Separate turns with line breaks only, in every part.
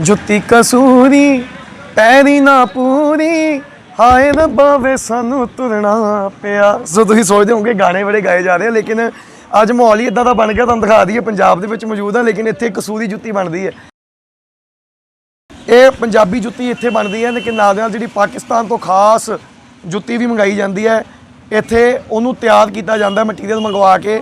ਜੁੱਤੀ ਕਸੂਰੀ, ਪੈਰੀ ਨਾ ਪੂਰੀ। ਹਾਏ ਰੱਬਾ ਵੇ, ਸਾਨੂੰ ਤੁਰਨਾ ਪਿਆ। ਸੋ ਤੁਸੀਂ ਸੋਚਦੇ ਹੋਵੋਗੇ ਗਾਣੇ ਬੜੇ ਗਾਏ ਜਾ ਰਹੇ ਆ, ਲੇਕਿਨ ਅੱਜ ਮਾਹੌਲ ਹੀ ਇਦਾਂ ਦਾ ਬਣ ਗਿਆ, ਤੁਹਾਨੂੰ ਦਿਖਾ ਦਈਏ, ਪੰਜਾਬ ਦੇ ਵਿੱਚ ਮੌਜੂਦ ਆ, ਲੇਕਿਨ ਇੱਥੇ ਕਸੂਰੀ ਜੁੱਤੀ ਬਣਦੀ ਹੈ। ਇਹ ਪੰਜਾਬੀ ਜੁੱਤੀ ਇੱਥੇ ਬਣਦੀ ਹੈ, ਲੇਕਿਨ ਨਾਲ ਦੇ ਨਾਲ ਜਿਹੜੀ ਪਾਕਿਸਤਾਨ ਤੋਂ ਖਾਸ ਜੁੱਤੀ ਵੀ ਮੰਗਾਈ ਜਾਂਦੀ ਹੈ। ਇੱਥੇ ਉਹਨੂੰ ਤਿਆਰ ਕੀਤਾ ਜਾਂਦਾ ਮਟੀਰੀਅਲ ਮੰਗਵਾ ਕੇ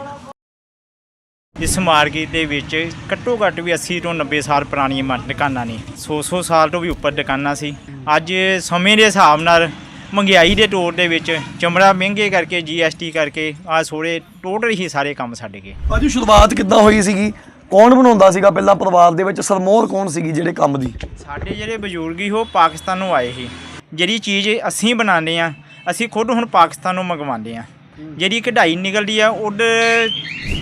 ਇਸ ਮਾਰਕੀਟ ਦੇ ਵਿੱਚ ਘੱਟੋ ਘੱਟ ਵੀ 80 ਤੋਂ 90 ਸਾਲ ਪੁਰਾਣੀਆਂ ਮ- ਦੁਕਾਨਾਂ ਨੇ। 100-100 ਸਾਲ ਤੋਂ ਵੀ ਉੱਪਰ ਦੁਕਾਨਾਂ ਸੀ। ਅੱਜ ਸਮੇਂ ਦੇ ਹਿਸਾਬ ਨਾਲ ਮਹਿੰਗਾਈ ਦੇ ਤੌਰ ਦੇ ਵਿੱਚ ਚਮੜਾ ਮਹਿੰਗੇ ਕਰਕੇ ਜੀਐਸਟੀ ਕਰਕੇ ਆ ਸੋਰੇ ਟੋਟਲ ਹੀ ਸਾਰੇ ਕੰਮ ਛੱਡ ਗਏ।
ਭਾਜੀ ਸ਼ੁਰੂਆਤ ਕਿੱਦਾਂ ਹੋਈ ਸੀਗੀ? ਕੌਣ ਬਣਾਉਂਦਾ ਸੀਗਾ ਪਹਿਲਾਂ ਪਰਿਵਾਰ ਦੇ ਵਿੱਚ? ਸਰਮੋਰ ਕੌਣ ਸੀਗੀ ਜਿਹੜੇ ਕੰਮ ਦੀ?
ਸਾਡੇ ਜਿਹੜੇ ਬਜ਼ੁਰਗ ਹੀ ਉਹ ਪਾਕਿਸਤਾਨੋਂ ਆਏ ਸੀ। ਜਿਹੜੀ ਚੀਜ਼ ਅਸੀਂ ਬਣਾਉਂਦੇ ਆ ਅਸੀਂ ਖੁਦ ਹੁਣ ਪਾਕਿਸਤਾਨੋਂ ਮੰਗਵਾਉਂਦੇ ਆ ਜਿਹੜੀ ਕਢਾਈ ਨਿਕਲਦੀ ਆ ਉਧਰ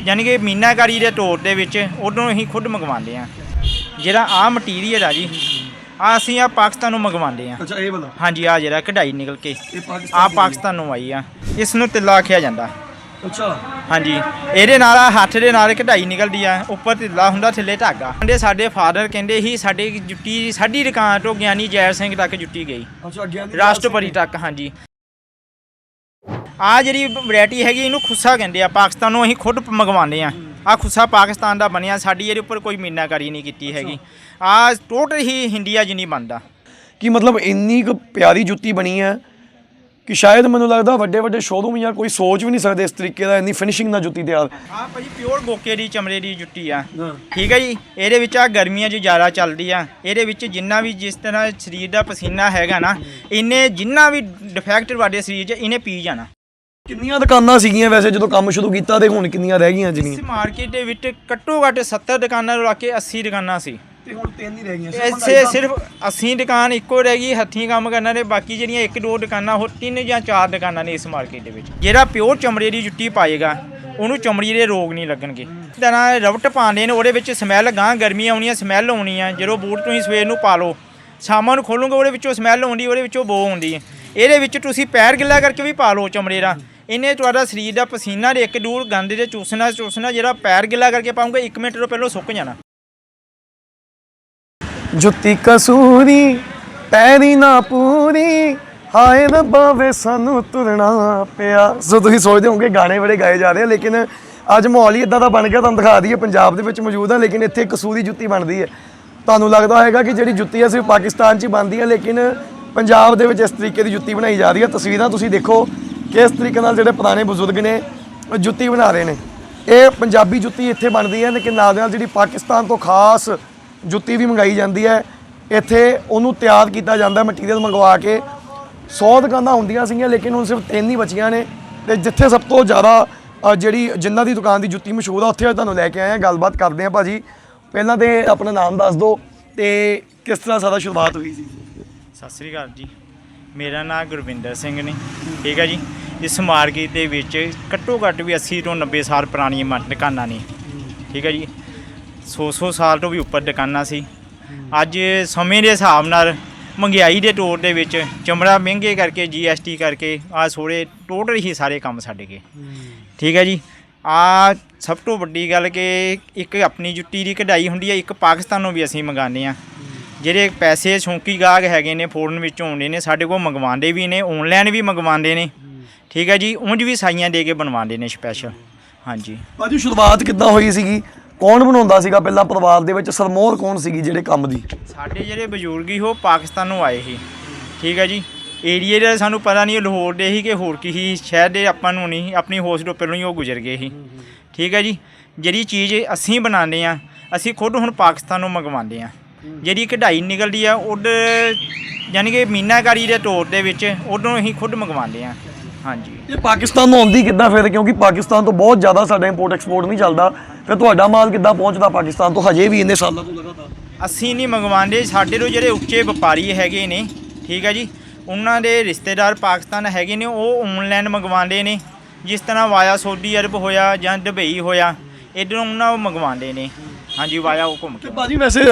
ਯਾਨੀ ਕਿ ਮੀਨਾਕਾਰੀ ਦੇ ਤੌਰ ਦੇ ਵਿੱਚ ਉਦੋਂ ਅਸੀਂ ਖੁਦ ਮੰਗਵਾਉਂਦੇ ਆ। ਜਿਹੜਾ ਆ ਮਟੀਰੀਅਲ ਆ ਜੀ ਆ ਅਸੀਂ ਆ ਪਾਕਿਸਤਾਨੋਂ ਮੰਗਵਾਉਂਦੇ ਆ।
ਅੱਛਾ ਇਹ ਵਾਲਾ?
ਹਾਂਜੀ ਆ ਜਿਹੜਾ ਕਢਾਈ ਨਿਕਲ ਕੇ
ਇਹ
ਆ। ਪਾਕਿਸਤਾਨੋਂ ਆਈ ਆ। ਇਸ ਨੂੰ ਤਿੱਲਾ ਆਖਿਆ ਜਾਂਦਾ।
ਅੱਛਾ।
ਹਾਂਜੀ ਇਹਦੇ ਨਾਲ ਆਹ ਹੱਥ ਦੇ ਨਾਲ ਕਢਾਈ ਨਿਕਲਦੀ ਆ ਉੱਪਰ ਢਿੱਲਾ ਹੁੰਦਾ ਥੱਲੇ ਧਾਗਾ। ਕਹਿੰਦੇ ਸਾਡੇ ਫਾਦਰ ਕਹਿੰਦੇ ਸੀ ਸਾਡੇ ਜੁੱਤੀ ਸਾਡੀ ਦੁਕਾਨ ਤੋਂ ਗਿਆਨੀ ਜੈਲ ਸਿੰਘ ਤੱਕ ਜੁੱਤੀ ਗਈ।
ਅੱਛਾ ਅੱਗੇ
ਰਾਸ਼ਟਰਪਤੀ ਤੱਕ ਹਾਂਜੀ। ਆ ਜਿਹੜੀ ਵੈਰਾਈਟੀ ਹੈਗੀ ਇਹਨੂੰ ਖੁੱਸਾ ਕਹਿੰਦੇ ਆ। ਪਾਕਿਸਤਾਨੋਂ ਅਸੀਂ ਖੁਦ ਮੰਗਵਾਉਂਦੇ ਆ। ਆ ਖੁੱਸਾ ਪਾਕਿਸਤਾਨ ਦਾ ਬਣਿਆ ਸਾਡੀ ਇਹਦੇ ਉੱਪਰ ਕੋਈ ਮੀਨਾਕਾਰੀ ਨਹੀਂ ਕੀਤੀ ਹੈਗੀ। ਆ ਟੋਟਲ ਹੀ ਹਿੰਦੀਆ ਜਿੰਨੀ ਬਣਦਾ।
ਕਿ ਮਤਲਬ ਇੰਨੀ ਕੁ ਪਿਆਰੀ ਜੁੱਤੀ ਬਣੀ ਹੈ ਕਿ ਸ਼ਾਇਦ ਮੈਨੂੰ ਲੱਗਦਾ ਵੱਡੇ ਵੱਡੇ ਸ਼ੋਰੂਮ ਜਾਂ ਕੋਈ ਸੋਚ ਵੀ ਨਹੀਂ ਸਕਦੇ ਇਸ ਤਰੀਕੇ ਦਾ ਇੰਨੀ ਫਿਨਿਸ਼ਿੰਗ ਨਾਲ ਜੁੱਤੀ ਤਿਆਰ।
ਆ ਭਾਜੀ ਪਿਓਰ ਗੋਕੇ ਦੀ ਚਮੜੇ ਦੀ ਜੁੱਤੀ ਆ। ਠੀਕ ਹੈ ਜੀ? ਇਹਦੇ ਵਿੱਚ ਆ ਗਰਮੀਆਂ 'ਚ ਜ਼ਿਆਦਾ ਚੱਲਦੀ ਆ। ਇਹਦੇ ਵਿੱਚ ਜਿੰਨਾ ਵੀ ਜਿਸ ਤਰ੍ਹਾਂ ਸਰੀਰ ਦਾ ਪਸੀਨਾ ਹੈਗਾ ਨਾ ਇਹਨੇ ਜਿੰਨਾ ਵੀ ਡਿਫੈਕਟ ਤੁਹਾਡੇ ਸਰੀਰ 'ਚ ਇਹਨੇ ਪੀ ਜਾਣਾ।
ਕਿੰਨੀਆਂ ਦੁਕਾਨਾਂ ਸੀਗੀਆਂ ਵੈਸੇ ਜਦੋਂ ਕੰਮ ਸ਼ੁਰੂ ਕੀਤਾ ਤੇ ਹੁਣ ਕਿੰਨੀਆਂ ਰਹਿ ਗਈਆਂ
ਇਸ ਮਾਰਕੀਟ ਦੇ ਵਿੱਚ ਘੱਟੋ ਘੱਟ 70 ਦੁਕਾਨਾਂ ਨੂੰ ਲਾ ਕੇ 80 ਦੁਕਾਨਾਂ ਸੀ।
ਤੇ ਹੁਣ ਤਿੰਨ ਹੀ ਰਹਿ ਗਈਆਂ
ਸਿਰਫ 80 ਦੁਕਾਨ ਇੱਕੋ ਰਹਿ ਗਈ ਹੱਥੀਂ ਕੰਮ ਕਰਨ ਵਾਲੇ ਬਾਕੀ ਜਿਹੜੀਆਂ ਇੱਕ ਦੋ ਦੁਕਾਨਾਂ ਹੋਰ ਤਿੰਨ ਜਾਂ ਚਾਰ ਦੁਕਾਨਾਂ ਨੇ ਇਸ ਮਾਰਕੀਟ ਦੇ ਵਿੱਚ। ਜਿਹੜਾ ਪਿਓਰ ਚਮੜੇ ਦੀ ਜੁੱਤੀ ਪਾਏਗਾ ਉਹਨੂੰ ਚਮੜੀ ਦੇ ਰੋਗ ਨਹੀਂ ਲੱਗਣਗੇ। ਤਰ੍ਹਾਂ ਰਵਟ ਪਾਉਂਦੇ ਨੇ ਉਹਦੇ ਵਿੱਚ ਸਮੈਲ ਗਾਂ ਗਰਮੀਆਂ ਆਉਣੀਆਂ ਸਮੈਲ ਆਉਣੀ ਆ। ਜਦੋਂ ਬੂਟ ਤੁਸੀਂ ਸਵੇਰ ਨੂੰ ਪਾ ਲਓ ਸ਼ਾਮਾਂ ਨੂੰ ਖੋਲੋਗੇ ਉਹਦੇ ਵਿੱਚੋਂ ਸਮੈਲ ਆਉਂਦੀ ਉਹਦੇ ਵਿੱਚੋਂ ਬੋ ਆਉਂਦੀ ਹੈ ਇਹਦੇ ਵਿੱਚ ਤੁਸੀਂ ਪੈਰ ਗਿੱਲਾ ਕਰਕੇ ਵੀ ਪਾ ਲਓ ਚਮੜੇ ਦਾ ਇਹਨੇ ਤੁਹਾਡਾ ਸਰੀਰ ਦਾ ਪਸੀਨਾ ਦੇ ਇੱਕ ਦੂਰ ਗੰਦ ਦੇ ਚੂਸਣਾ ਚੂਸਣਾ ਜਿਹੜਾ ਪੈਰ ਗਿੱਲਾ ਕਰਕੇ ਪਾਉਂਗੇ 1 ਮਿੰਟ ਤੋਂ ਪਹਿਲਾਂ ਸੁੱਕ ਜਾਣਾ।
ਜੁੱਤੀ ਕਸੂਰੀ, ਪੈਰੀ ਨਾ ਪੂਰੀ, ਹਾਏ ਰੱਬਾ ਵੇ ਸਾਨੂੰ ਤੁਰਨਾ ਪਿਆ। ਸੋ ਤੁਸੀਂ ਸੋਚਦੇ ਹੋਗੇ ਗਾਣੇ ਬੜੇ ਗਾਏ ਜਾ ਰਹੇ ਆ, ਲੇਕਿਨ ਅੱਜ ਮਾਹੌਲ ਹੀ ਇਦਾਂ ਦਾ ਬਣ ਗਿਆ, ਤੁਹਾਨੂੰ ਦਿਖਾ ਦਈਏ, ਪੰਜਾਬ ਦੇ ਵਿੱਚ ਮੌਜੂਦ ਆ, ਲੇਕਿਨ ਇੱਥੇ ਕਸੂਰੀ ਜੁੱਤੀ ਬਣਦੀ ਹੈ। ਤੁਹਾਨੂੰ ਲੱਗਦਾ ਹੋਵੇਗਾ ਕਿ ਜਿਹੜੀ ਜੁੱਤੀ ਹੈ ਸਿਰਫ ਪਾਕਿਸਤਾਨ 'ਚ ਹੀ ਬਣਦੀ ਹੈ ਲੇਕਿਨ ਪੰਜਾਬ ਦੇ ਵਿੱਚ ਇਸ ਤਰੀਕੇ ਦੀ ਜੁੱਤੀ ਬਣਾਈ ਜਾ ਰਹੀ ਹੈ। ਤਸਵੀਰਾਂ ਤੁਸੀਂ ਦੇਖੋ ਕਿਸ ਤਰੀਕੇ ਨਾਲ ਜਿਹੜੇ ਪੁਰਾਣੇ ਬਜ਼ੁਰਗ ਨੇ, ਉਹ ਜੁੱਤੀ ਬਣਾ ਰਹੇ ਨੇ। ਇਹ ਪੰਜਾਬੀ ਜੁੱਤੀ ਇੱਥੇ ਬਣਦੀ ਹੈ, ਲੇਕਿਨ ਨਾਲ ਦੇ ਨਾਲ ਜਿਹੜੀ ਪਾਕਿਸਤਾਨ ਤੋਂ ਖਾਸ ਜੁੱਤੀ ਵੀ ਮੰਗਾਈ ਜਾਂਦੀ ਹੈ। ਇੱਥੇ ਉਹਨੂੰ ਤਿਆਰ ਕੀਤਾ ਜਾਂਦਾ ਮਟੀਰੀਅਲ ਮੰਗਵਾ ਕੇ। 100 ਦੁਕਾਨਾਂ ਹੁੰਦੀਆਂ ਸੀਗੀਆਂ, ਲੇਕਿਨ ਹੁਣ ਸਿਰਫ ਤਿੰਨ ਹੀ ਬਚੀਆਂ ਨੇ। ਤੇ ਜਿੱਥੇ ਸਭ ਤੋਂ ਜ਼ਿਆਦਾ ਜਿਹੜੀ ਜਿਨ੍ਹਾਂ ਦੀ ਦੁਕਾਨ ਦੀ ਜੁੱਤੀ ਮਸ਼ਹੂਰ ਆ, ਉੱਥੇ ਤੁਹਾਨੂੰ ਲੈ ਕੇ ਆਏ ਆ ਗੱਲਬਾਤ ਕਰਦੇ ਆ ਭਾਜੀ। ਪਹਿਲਾਂ ਤੇ ਆਪਣਾ ਨਾਮ ਦੱਸ ਦਿਓ ਤੇ ਕਿਸ ਤਰ੍ਹਾਂ ਸਾਰਾ ਸ਼ੁਰੂਆਤ ਹੋਈ ਸੀ?
ਸਤਿ ਸ੍ਰੀ ਅਕਾਲ ਜੀ। ਮੇਰਾ ਨਾਮ ਗੁਰਵਿੰਦਰ ਸਿੰਘ ਨੇ, ਠੀਕ ਹੈ ਜੀ। ਇਸ ਮਾਰਕੀਟ ਦੇ ਵਿੱਚ ਘੱਟੋ ਘੱਟ ਵੀ 80 ਤੋਂ 90 ਸਾਲ ਪੁਰਾਣੀਆਂ ਮ- ਦੁਕਾਨਾਂ ਨੇ, ਠੀਕ ਹੈ ਜੀ। 100-100 ਸਾਲ ਤੋਂ ਵੀ ਉੱਪਰ ਦੁਕਾਨਾਂ ਸੀ। ਅੱਜ ਸਮੇਂ ਦੇ ਹਿਸਾਬ ਨਾਲ ਮਹਿੰਗਾਈ ਦੇ ਤੌਰ ਦੇ ਵਿੱਚ ਚਮੜਾ ਮਹਿੰਗੇ ਕਰਕੇ ਜੀਐਸਟੀ ਕਰਕੇ ਆ ਸੋਰੇ ਟੋਟਲ ਹੀ ਸਾਰੇ ਕੰਮ ਛੱਡ ਗਏ। ਠੀਕ ਹੈ ਜੀ। ਆ ਸਭ ਤੋਂ ਵੱਡੀ ਗੱਲ ਕਿ ਇੱਕ ਆਪਣੀ ਜੁੱਤੀ ਦੀ ਕਢਾਈ ਹੁੰਦੀ ਹੈ, ਇੱਕ ਪਾਕਿਸਤਾਨੋਂ ਵੀ ਅਸੀਂ ਮੰਗਾਉਂਦੇ ਆ ਜਿਹੜੇ ਪੈਸੇ ਸ਼ੌਂਕੀ ਗਾਹਕ ਹੈਗੇ ਨੇ ਫੋਰਨ ਵਿੱਚੋਂ ਆਉਂਦੇ ਨੇ ਸਾਡੇ ਕੋਲ ਮੰਗਵਾਉਂਦੇ ਵੀ ਨੇ ਆਨਲਾਈਨ ਵੀ ਮੰਗਵਾਉਂਦੇ ਨੇ। ਠੀਕ ਹੈ ਜੀ ਉਂਝ ਵੀ ਸਾਈਆਂ ਦੇ ਕੇ ਬਣਵਾਉਂਦੇ ਨੇ ਸਪੈਸ਼ਲ ਹਾਂਜੀ।
ਭਾਜੀ ਸ਼ੁਰੂਆਤ ਕਿੱਦਾਂ ਹੋਈ ਸੀਗੀ? ਕੌਣ ਬਣਾਉਂਦਾ ਸੀਗਾ ਪਹਿਲਾਂ ਪਰਿਵਾਰ ਦੇ ਵਿੱਚ? ਸਰਮੋਰ ਕੌਣ ਸੀਗੀ ਜਿਹੜੇ ਕੰਮ ਦੀ?
ਸਾਡੇ ਜਿਹੜੇ ਬਜ਼ੁਰਗ ਹੀ ਉਹ ਪਾਕਿਸਤਾਨੋਂ ਆਏ ਸੀ। ਠੀਕ ਹੈ ਜੀ ਏਰੀਏ ਦਾ ਸਾਨੂੰ ਪਤਾ ਨਹੀਂ ਲਾਹੌਰ ਦੇ ਹੀ ਕਿ ਹੋਰ ਕੀ ਸੀ ਸ਼ਹਿਰ ਦੇ ਆਪਾਂ ਨੂੰ ਨਹੀਂ ਆਪਣੀ ਹੋਸ਼ ਤੋਂ ਪਹਿਲਾਂ ਹੀ ਉਹ ਗੁਜ਼ਰ ਗਏ ਸੀ। ਠੀਕ ਹੈ ਜੀ ਜਿਹੜੀ ਚੀਜ਼ ਅਸੀਂ ਬਣਾਉਂਦੇ ਆ ਅਸੀਂ ਖੁਦ ਹੁਣ ਪਾਕਿਸਤਾਨੋਂ ਮੰਗਵਾਉਂਦੇ ਆ ਜਿਹੜੀ ਕਢਾਈ ਨਿਕਲਦੀ ਆ ਉਧਰ ਯਾਨੀ ਕਿ ਮੀਨਾਕਾਰੀ ਦੇ ਤੌਰ ਦੇ ਵਿੱਚ ਉਦੋਂ ਅਸੀਂ ਖੁਦ ਮੰਗਵਾਉਂਦੇ ਆ। ਹਾਂਜੀ।
ਇਹ ਪਾਕਿਸਤਾਨ ਨੂੰ ਆਉਂਦੀ ਕਿੱਦਾਂ ਫਿਰ? ਕਿਉਂਕਿ ਪਾਕਿਸਤਾਨ ਤੋਂ ਬਹੁਤ ਜ਼ਿਆਦਾ ਸਾਡਾ ਇੰਪੋਰਟ ਐਕਸਪੋਰਟ ਨਹੀਂ ਚੱਲਦਾ। ਫਿਰ ਤੁਹਾਡਾ ਮਾਲ ਕਿੱਦਾਂ ਪਹੁੰਚਦਾ ਪਾਕਿਸਤਾਨ ਤੋਂ? ਹਜੇ ਵੀ ਇੰਨੇ ਸਾਲਾਂ ਤੋਂ ਲਗਾਤਾਰ।
ਅਸੀਂ ਨਹੀਂ ਮੰਗਵਾਉਂਦੇ। ਸਾਡੇ ਤੋਂ ਜਿਹੜੇ ਉੱਚੇ ਵਪਾਰੀ ਹੈਗੇ ਨੇ ਠੀਕ ਹੈ ਜੀ ਉਹਨਾਂ ਦੇ ਰਿਸ਼ਤੇਦਾਰ ਪਾਕਿਸਤਾਨ ਹੈਗੇ ਨੇ ਉਹ ਆਨਲਾਈਨ ਮੰਗਵਾਉਂਦੇ ਨੇ। ਜਿਸ ਤਰ੍ਹਾਂ ਵਾਇਆ ਸਊਦੀ ਅਰਬ ਹੋਇਆ ਜਾਂ ਦੁਬਈ ਹੋਇਆ ਇਧਰੋਂ ਉਹਨਾਂ ਉਹ ਮੰਗਵਾਉਂਦੇ ਨੇ। ਹਾਂਜੀ ਵਾਇਆ ਉਹ ਘੁੰਮ ਕੇ।
ਭਾਜੀ ਵੈਸੇ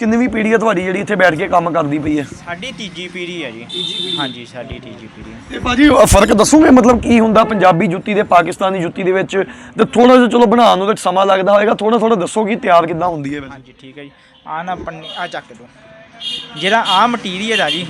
ਕਿੰਨਵੀਂ ਪੀੜ੍ਹੀ ਹੈ ਤੁਹਾਡੀ ਜਿਹੜੀ ਇੱਥੇ ਬੈਠ ਕੇ ਕੰਮ ਕਰਦੀ ਪਈ ਹੈ?
ਸਾਡੀ ਤੀਜੀ ਪੀੜ੍ਹੀ ਹੈ ਜੀ। ਹਾਂਜੀ ਸਾਡੀ ਤੀਜੀ ਪੀੜ੍ਹੀ
ਤੇ ਭਾਜੀ ਅਹ, ਫ਼ਰਕ ਦੱਸੋਗੇ? ਮਤਲਬ ਕੀ ਹੁੰਦਾ ਪੰਜਾਬੀ ਜੁੱਤੀ ਤੇ ਪਾਕਿਸਤਾਨੀ ਜੁੱਤੀ ਦੇ ਵਿੱਚ? ਤੇ ਥੋੜਾ ਜਿਹਾ ਚਲੋ ਬਣਾਉਣ ਨੂੰ ਤਾਂ ਸਮਾਂ ਲੱਗਦਾ ਹੋਵੇਗਾ ਥੋੜਾ ਥੋੜਾ ਦੱਸੋ ਕਿ ਤਿਆਰ ਕਿੱਦਾਂ ਹੁੰਦੀ ਹੈ ਵੈਸੇ?
ਹਾਂਜੀ ਠੀਕ ਹੈ ਜੀ। ਆ ਨਾ ਪੰਨੀ ਆ ਚੱਕ ਦੋ ਜਿਹੜਾ ਆ ਮਟੀਰੀਅਲ ਆ ਜੀ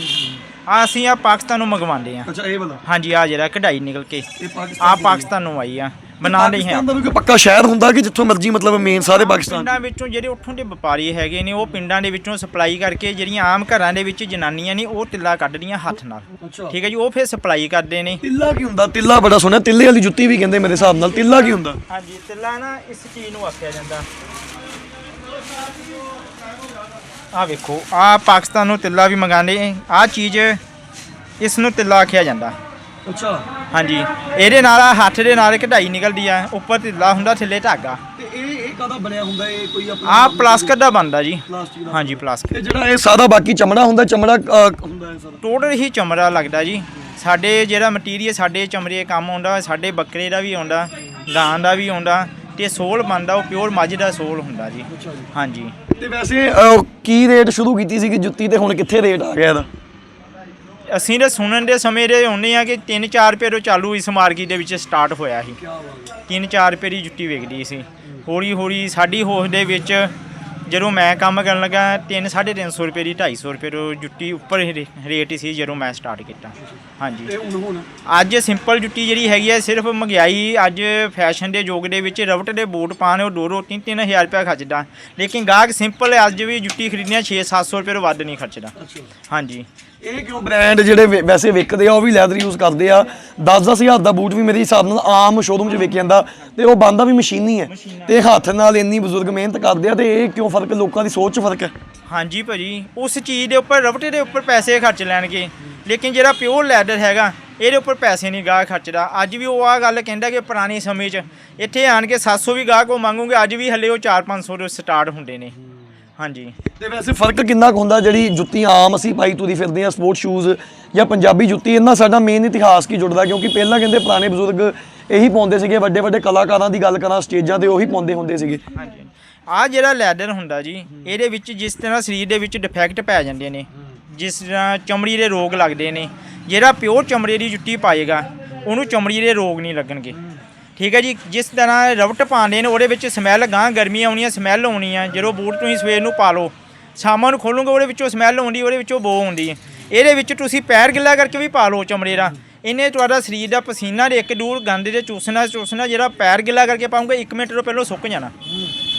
ਆ ਅਸੀਂ ਆ ਪਾਕਿਸਤਾਨੋਂ ਮੰਗਵਾਉਂਦੇ ਆ।
ਅੱਛਾ ਇਹ ਵਾਲਾ।
ਹਾਂਜੀ ਆ ਜਿਹੜਾ ਕਢਾਈ ਨਿਕਲ ਕੇ।
ਇਹ
ਆ ਪਾਕਿਸਤਾਨੋਂ ਆਈ ਆ। ਬਣਾ ਲਈ ਹੈ
ਪਾਕਿਸਤਾਨ ਦਾ ਵੀ ਕੋਈ ਪੱਕਾ ਸ਼ਹਿਰ ਹੁੰਦਾ ਕਿ ਜਿੱਥੋਂ ਮਰਜ਼ੀ ਮਤਲਬ ਮੇਨ ਸਾਰੇ ਪਾਕਿਸਤਾਨ
ਪਿੰਡਾਂ ਵਿੱਚੋਂ ਜਿਹੜੇ ਉੱਥੋਂ ਦੇ ਵਪਾਰੀ ਹੈਗੇ ਨੇ ਉਹ ਪਿੰਡਾਂ ਦੇ ਵਿੱਚੋਂ ਸਪਲਾਈ ਕਰਕੇ ਜਿਹੜੀਆਂ ਆਮ ਘਰਾਂ ਦੇ ਵਿੱਚ ਜਨਾਨੀਆਂ ਨੇ ਉਹ ਤਿੱਲਾ ਕੱਢਦੀਆਂ ਹੱਥ ਨਾਲ।
ਅੱਛਾ।
ਠੀਕ ਹੈ ਜੀ ਉਹ ਫਿਰ ਸਪਲਾਈ ਕਰਦੇ ਨੇ।
ਤਿੱਲਾ ਕੀ ਹੁੰਦਾ? ਤਿੱਲਾ ਬੜਾ ਸੁਣਿਆ ਤਿੱਲੇ ਵਾਲੀ ਜੁੱਤੀ ਵੀ ਕਹਿੰਦੇ ਮੇਰੇ ਹਿਸਾਬ ਨਾਲ। ਤਿੱਲਾ ਕੀ ਹੁੰਦਾ?
ਹਾਂਜੀ ਤਿੱਲਾ ਨਾ ਇਸ ਚੀਜ਼ ਨੂੰ ਆਖਿਆ ਜਾਂਦਾ। ਆ ਵੇਖੋ ਆ ਪਾਕਿਸਤਾਨ ਨੂੰ ਤਿੱਲਾ ਵੀ ਮੰਗਾਉਂਦੇ ਆ ਚੀਜ਼ ਇਸ ਨੂੰ ਤਿੱਲਾ ਆਖਿਆ ਜਾਂਦਾ।
ਅੱਛਾ।
ਹਾਂਜੀ। ਇਹਦੇ ਨਾਲ ਆਹ ਹੱਥ ਦੇ ਨਾਲ ਕਢਾਈ ਨਿਕਲਦੀ ਆ। ਉੱਪਰ ਤਿੱਲਾ ਹੁੰਦਾ ਥੱਲੇ ਧਾਗਾ।
ਤੇ ਇਹ ਇਹ ਕਾਦਾ ਬਣਿਆ ਹੁੰਦਾ? ਇਹ ਕੋਈ ਆਪਣਾ
ਆ ਪਲਾਸਟਿਕ ਦਾ ਬਣਦਾ ਜੀ।
ਪਲਾਸਟਿਕ ਦਾ।
ਹਾਂਜੀ ਪਲਾਸਟਿਕ।
ਤੇ ਜਿਹੜਾ ਇਹ ਸਾਰਾ ਬਾਕੀ ਚਮੜਾ ਹੁੰਦਾ ਚਮੜਾ ਅਹ, ਹੁੰਦਾ ਹੈ ਸਾਰਾ
ਟੋਟਲ ਹੀ ਚਮੜਾ ਲੱਗਦਾ ਜੀ। ਸਾਡੇ ਜਿਹੜਾ ਮਟੀਰੀਅਲ ਸਾਡੇ ਚਮੜੇ ਕੰਮ ਆਉਂਦਾ ਸਾਡੇ ਬੱਕਰੇ ਦਾ ਵੀ ਆਉਂਦਾ ਗਾਂ ਦਾ ਵੀ ਆਉਂਦਾ। ਤੇ ਸੋਲ ਬਣਦਾ ਉਹ ਪਿਓਰ ਮੱਝ ਦਾ ਸੋਲ ਹੁੰਦਾ ਜੀ। ਹਾਂਜੀ।
ਤੇ ਵੈਸੇ ਅਹ, ਕੀ ਰੇਟ ਸ਼ੁਰੂ ਕੀਤੀ ਸੀ ਕਿ ਜੁੱਤੀ ਤੇ ਹੁਣ ਕਿੱਥੇ ਰੇਟ ਆ ਗਿਆ ਇਹਦਾ?
ਅਸੀਂ ਤਾਂ ਸੁਣਨ ਦੇ ਸਮੇਂ ਦੇ ਹੁੰਦੇ ਆ ਕਿ 3-4 ਰੁਪਏ ਤੋਂ ਚਾਲੂ ਇਸ ਮਾਰਕੀਟ ਦੇ ਵਿੱਚ ਸਟਾਰਟ ਹੋਇਆ ਸੀ।
ਕੀ ਬਾਤ
3-4 ਰੁਪਏ ਦੀ ਜੁੱਤੀ ਵਿਕਦੀ ਸੀ। ਹੌਲੀ ਹੌਲੀ ਸਾਡੀ ਹੋਸ਼ ਦੇ ਵਿੱਚ ਜਦੋਂ ਮੈਂ ਕੰਮ ਕਰਨ ਲੱਗਾ 3-350 ਰੁਪਏ ਦੀ 250 ਰੁਪਏ ਤੋਂ ਜੁੱਤੀ ਉੱਪਰ ਰੇ- ਰੇਟ ਸੀ ਜਦੋਂ ਮੈਂ ਸਟਾਰਟ ਕੀਤਾ। ਹਾਂਜੀ।
ਤੇ ਹੁਣ ਹੁਣ?
ਅੱਜ ਸਿੰਪਲ ਜੁੱਤੀ ਜਿਹੜੀ ਹੈਗੀ ਹੈ ਸਿਰਫ ਮਹਿੰਗਾਈ ਅੱਜ ਫੈਸ਼ਨ ਦੇ ਯੁੱਗ ਦੇ ਵਿੱਚ ਰਬਟ ਦੇ ਬੂਟ ਪਾਣੇ ਉਹ 2-2 3-3 ਹਜ਼ਾਰ ਰੁਪਏ ਖਰਚਦਾ। ਲੇਕਿਨ ਗਾਹਕ ਸਿੰਪਲ ਅੱਜ ਵੀ ਜੁੱਤੀ ਖਰੀਦਣੀ 6-700 ਰੁਪਏ ਤੋਂ ਵੱਧ ਨਹੀਂ ਖਰਚਦਾ। ਹਾਂਜੀ।
ਇਹ ਕਿਉਂ ਬ੍ਰਾਂਡ ਜਿਹੜੇ ਵੇ- ਵੈਸੇ ਵਿਕਦੇ ਆ ਉਹ ਵੀ ਲੈਦਰ ਯੂਜ਼ ਕਰਦੇ ਆ। 10-10 ਹਜ਼ਾਰ ਦਾ ਬੂਟ ਵੀ ਮੇਰੇ ਹਿਸਾਬ ਨਾਲ ਆਮ ਸ਼ੋਰੂਮ 'ਚ ਵਿਕ ਜਾਂਦਾ ਤੇ ਉਹ ਬੰਦਾ ਵੀ ਮਸ਼ੀਨੀ ਹੈ। ਤੇ ਹੱਥ ਨਾਲ ਇੰਨੀ ਬਜ਼ੁਰਗ ਮਿਹਨਤ ਕਰਦੇ ਆ ਤੇ ਇਹ ਕਿਉਂ ਫ਼ਰਕ ਲੋਕਾਂ ਦੀ ਸੋਚ 'ਚ ਫ਼ਰਕ ਹੈ।
ਹਾਂਜੀ ਭਾਜੀ ਉਸ ਚੀਜ਼ ਦੇ ਉੱਪਰ ਰਬਟ ਦੇ ਉੱਪਰ ਪੈਸੇ ਖਰਚ ਲੈਣਗੇ। ਲੇਕਿਨ ਜਿਹੜਾ ਪਿਓਰ ਲੈਦਰ ਹੈਗਾ ਇਹਦੇ ਉੱਪਰ ਪੈਸੇ ਨਹੀਂ ਗਾਹਕ ਖਰਚਦਾ। ਅੱਜ ਵੀ ਉਹ ਆ ਗੱਲ ਕਹਿੰਦਾ ਕਿ ਪੁਰਾਣੇ ਸਮੇਂ 'ਚ ਇੱਥੇ ਆਣ ਕੇ 700 ਵੀ ਗਾਹਕ ਉਹ ਮੰਗੂਗੇ ਅੱਜ ਵੀ ਹੱਲੇ ਉਹ 4-500 ਤੋਂ ਸਟਾਰਟ ਹੁੰਦੇ ਨੇ। ਹਾਂਜੀ।
ਤੇ ਵੈਸੇ ਫ਼ਰਕ ਕਿੰਨਾ ਕੁ ਹੁੰਦਾ ਜਿਹੜੀ ਜੁੱਤੀ ਆਮ ਅਸੀਂ ਪਾਈ ਤੁਰੀ ਫਿਰਦੇ ਆ ਸਪੋਰਟ ਸ਼ੂਜ਼ ਜਾਂ ਪੰਜਾਬੀ ਜੁੱਤੀ ਇਹਨਾਂ ਸਾਡਾ ਮੇਨ ਇਤਿਹਾਸ ਕੀ ਜੁੜਦਾ ਕਿਉਂਕਿ ਪਹਿਲਾਂ ਕਹਿੰਦੇ ਪੁਰਾਣੇ ਬਜ਼ੁਰਗ ਇਹੀ ਪਾਉਂਦੇ ਸੀਗੇ ਵੱਡੇ ਵੱਡੇ ਕਲਾਕਾਰਾਂ ਦੀ ਗੱਲ ਕਰਾਂ ਸਟੇਜਾਂ ਤੇ ਉਹੀ ਪਾਉਂਦੇ ਹੁੰਦੇ ਸੀਗੇ।
ਹਾਂਜੀ। ਆ ਜਿਹੜਾ ਲੈਦਰ ਹੁੰਦਾ ਜੀ ਇਹਦੇ ਵਿੱਚ ਜਿਸ ਤਰ੍ਹਾਂ ਸਰੀਰ ਦੇ ਵਿੱਚ ਡਿਫੈਕਟ ਪੈ ਜਾਂਦੇ ਨੇ ਜਿਸ ਤਰ੍ਹਾਂ ਚਮੜੀ ਦੇ ਰੋਗ ਲੱਗਦੇ ਨੇ ਜਿਹੜਾ ਪਿਓਰ ਚਮੜੇ ਦੀ ਜੁੱਤੀ ਪਾਏਗਾ ਉਹਨੂੰ ਚਮੜੀ ਦੇ ਰੋਗ ਨਹੀਂ ਲੱਗਣਗੇ। ਠੀਕ ਹੈ ਜੀ ਜਿਸ ਤਰ੍ਹਾਂ ਰਬਟ ਪਾਉਂਦੇ ਨੇ ਉਹਦੇ ਵਿੱਚ ਸਮੈਲ ਗਾਂ ਗਰਮੀ ਆਉਣੀ ਆ ਸਮੈਲ ਆਉਣੀ ਆ ਜਦੋਂ ਬੂਟ ਤੁਸੀਂ ਸਵੇਰ ਨੂੰ ਪਾ ਲਓ ਸ਼ਾਮਾਂ ਨੂੰ ਖੋਲੋਗੇ ਉਹਦੇ ਵਿੱਚੋਂ ਸਮੈਲ ਆਉਂਦੀ ਉਹਦੇ ਵਿੱਚੋਂ ਬੋ ਆਉਂਦੀ ਹੈ। ਇਹਦੇ ਵਿੱਚ ਤੁਸੀਂ ਪੈਰ ਗਿੱਲਾ ਕਰਕੇ ਵੀ ਪਾ ਲਓ ਚਮੜੇ ਦਾ। ਇਹਨੇ ਤੁਹਾਡਾ ਸਰੀਰ ਦਾ ਪਸੀਨਾ ਦੇ ਇੱਕ ਦੂਰ ਗੰਦ ਦੇ ਚੂਸਣਾ ਚੂਸਣਾ ਜਿਹੜਾ ਪੈਰ ਗਿੱਲਾ ਕਰਕੇ ਪਾਉਂਗੇ 1 ਮਿੰਟ ਤੋਂ ਪਹਿਲਾਂ ਸੁੱਕ ਜਾਣਾ।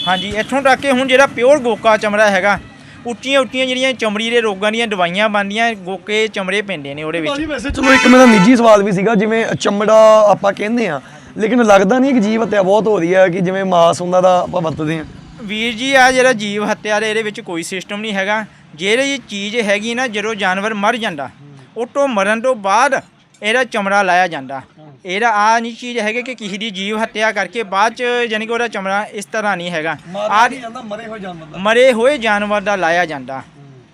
ਹਾਂਜੀ ਇੱਥੋਂ ਤੱਕ ਕਿ ਹੁਣ ਜਿਹੜਾ ਪਿਓਰ ਗੋਕਾ ਚਮੜਾ ਹੈਗਾ ਉੱਚੀਆਂ ਉੱਚੀਆਂ ਜਿਹੜੀਆਂ ਚਮੜੀ ਦੇ ਰੋਗਾਂ ਦੀਆਂ ਦਵਾਈਆਂ ਬਣਦੀਆਂ ਗੋਕੇ ਚਮੜੇ ਪੈਂਦੇ ਨੇ ਉਹਦੇ ਵਿੱਚ।
ਭਾਜੀ ਵੈਸੇ ਚਲੋ ਇੱਕ ਮੇਰਾ ਨਿੱਜੀ ਸਵਾਲ ਵੀ ਸੀਗਾ ਜਿਵੇਂ ਚਮੜਾ ਆਪਾਂ ਕਹਿੰਦੇ ਆ ਲੇਕਿਨ ਲੱਗਦਾ ਨਹੀਂ ਕਿ ਜੀਵ ਹੱਤਿਆ ਬਹੁਤ ਹੋ ਰਹੀ ਹੈ ਕਿ ਜਿਵੇਂ ਮਾਸ ਉਹਨਾਂ ਦਾ ਆਪਾਂ ਵਰਤਦੇ ਆ
ਵੀਰ ਜੀ ਆ ਜਿਹੜਾ ਜੀਵ ਹੱਤਿਆ ਦੇ ਇਹਦੇ ਵਿੱਚ ਕੋਈ ਸਿਸਟਮ ਨਹੀਂ ਹੈਗਾ। ਜਿਹੜੀ ਚੀਜ਼ ਹੈਗੀ ਨਾ ਜਦੋਂ ਜਾਨਵਰ ਮਰ ਜਾਂਦਾ ਉਹ ਤੋਂ ਮਰਨ ਤੋਂ ਬਾਅਦ ਇਹਦਾ ਚਮੜਾ ਲਾਇਆ ਜਾਂਦਾ। ਇਹਦਾ ਆ ਨਹੀਂ ਚੀਜ਼ ਹੈਗੇ ਕਿ ਕਿਸੇ ਦੀ ਜੀਵ ਹੱਤਿਆ ਕਰਕੇ ਬਾਅਦ ਚ ਯਾਨੀ ਕਿ ਉਹਦਾ ਚਮੜਾ ਇਸ ਤਰ੍ਹਾਂ ਨਹੀਂ ਹੈਗਾ। ਆ
ਜਾਂਦਾ ਮਰੇ ਹੋਏ ਜਾਨਵਰ ਦਾ।
ਮਰੇ ਹੋਏ ਜਾਨਵਰ ਦਾ ਲਾਇਆ ਜਾਂਦਾ।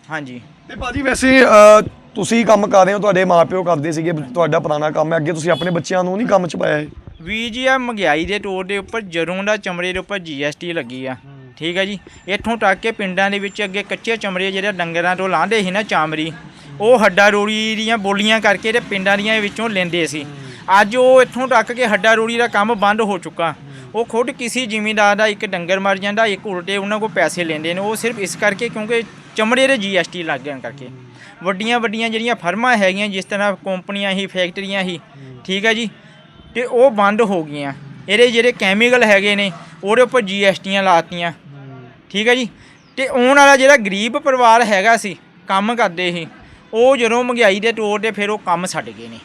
ਹਾਂਜੀ।
ਤੇ ਭਾਜੀ ਵੈਸੇ ਅਹ, ਤੁਸੀਂ ਕੰਮ ਕਰ ਰਹੇ ਹੋ ਤੁਹਾਡੇ ਮਾਪਿਓ ਕਰਦੇ ਸੀਗੇ ਤੁਹਾਡਾ ਪੁਰਾਣਾ ਕੰਮ ਹੈ ਅੱਗੇ ਤੁਸੀਂ ਆਪਣੇ ਬੱਚਿਆਂ ਨੂੰ ਨਹੀਂ ਕੰਮ 'ਚ ਪਾਇਆ ਇਹ?
ਵੀ ਜੀ ਆ ਮਹਿੰਗਾਈ ਦੇ ਤੌਰ ਦੇ ਉੱਪਰ ਜਦੋਂ ਦਾ ਚਮੜੇ ਦੇ ਉੱਪਰ ਜੀਐਸਟੀ ਲੱਗੀ ਆ। ਠੀਕ ਹੈ ਜੀ। ਇੱਥੋਂ ਤੱਕ ਕਿ ਪਿੰਡਾਂ ਦੇ ਵਿੱਚ ਅੱਗੇ ਕੱਚੇ ਚਮੜੇ ਜਿਹੜੇ ਡੰਗਰਾਂ ਤੋਂ ਲਾਂਦੇ ਸੀ ਨਾ ਚਾਮੜੀ ਉਹ ਹੱਡਾ ਰੋੜੀ ਦੀਆਂ ਬੋਲੀਆਂ ਕਰਕੇ ਤੇ ਪਿੰਡਾਂ ਦੀਆਂ ਵਿੱਚੋਂ ਲੈਂਦੇ ਸੀ। ਅੱਜ ਉਹ ਇੱਥੋਂ ਤੱਕ ਕਿ ਹੱਡਾ ਰੋੜੀ ਦਾ ਕੰਮ ਬੰਦ ਹੋ ਚੁੱਕਾ। ਉਹ ਖੁਦ ਕਿਸੇ ਜ਼ਿਮੀਂਦਾਰ ਦਾ ਇੱਕ ਡੰਗਰ ਮਰ ਜਾਂਦਾ, ਇੱਕ ਉਲਟੇ ਉਹਨਾਂ ਕੋਲ ਪੈਸੇ ਲੈਂਦੇ ਨੇ। ਉਹ ਸਿਰਫ ਇਸ ਕਰਕੇ ਕਿਉਂਕਿ ਚਮੜੇ ਦੇ ਜੀਐਸਟੀ ਲੱਗ ਜਾਣ ਕਰਕੇ। ਵੱਡੀਆਂ ਵੱਡੀਆਂ ਜਿਹੜੀਆਂ ਫਰਮਾਂ ਹੈਗੀਆਂ, ਜਿਸ ਤਰ੍ਹਾਂ ਕੰਪਨੀਆਂ ਹੀ, ਫੈਕਟਰੀਆਂ ਹੀ, ਠੀਕ ਹੈ ਜੀ, ਤੇ ਉਹ ਬੰਦ ਹੋ ਗਈਆਂ। ਇਹਦੇ ਜਿਹੜੇ ਕੈਮੀਕਲ ਹੈਗੇ ਨੇ, ਉਹਦੇ ਉੱਪਰ ਜੀਐਸਟੀਆਂ ਲਾਤੀਆਂ। ਠੀਕ ਹੈ ਜੀ, ਤੇ ਆਉਣ ਵਾਲਾ ਜਿਹੜਾ ਗਰੀਬ ਪਰਿਵਾਰ ਹੈਗਾ ਸੀ, ਕੰਮ ਕਰਦੇ ਸੀ, ਉਹ ਜਦੋਂ ਮਹਿੰਗਾਈ ਦੇ ਤੌਰ ਤੇ ਫਿਰ ਉਹ ਕੰਮ ਛੱਡ ਗਏ ਨੇ।